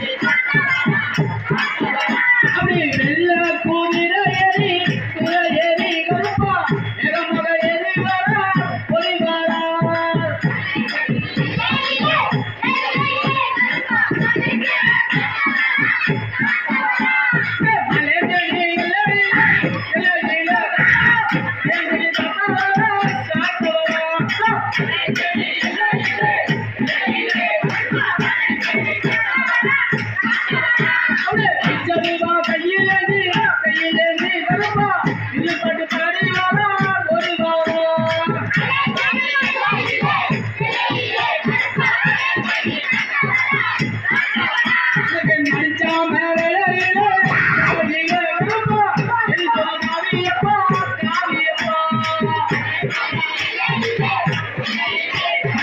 Thank you.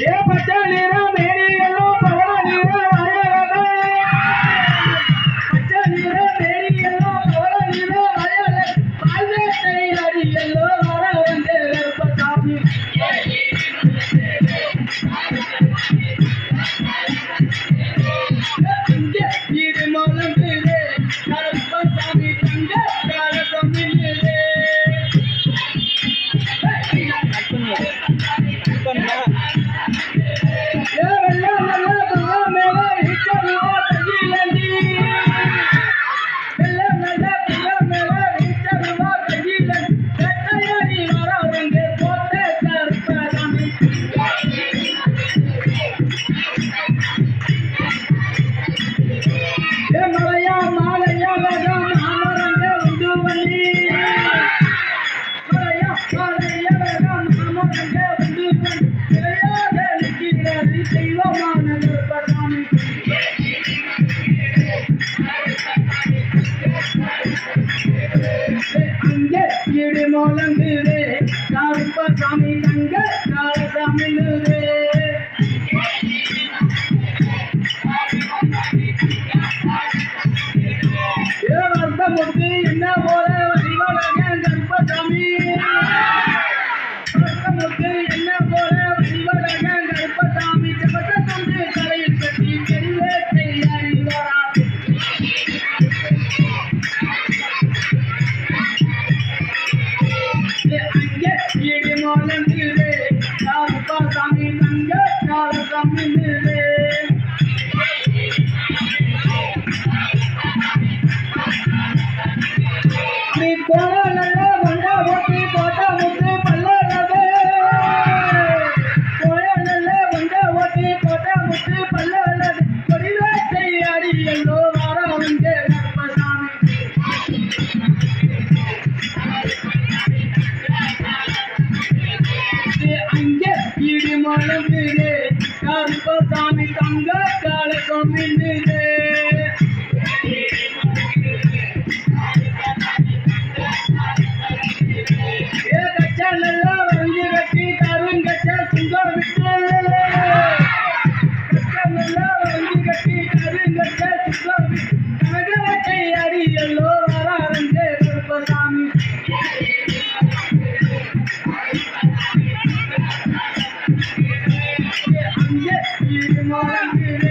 Yeah, Karuppasamy தங்க அங்கே இடி மலங்குதே கர்ப்பசாமி தங்க no la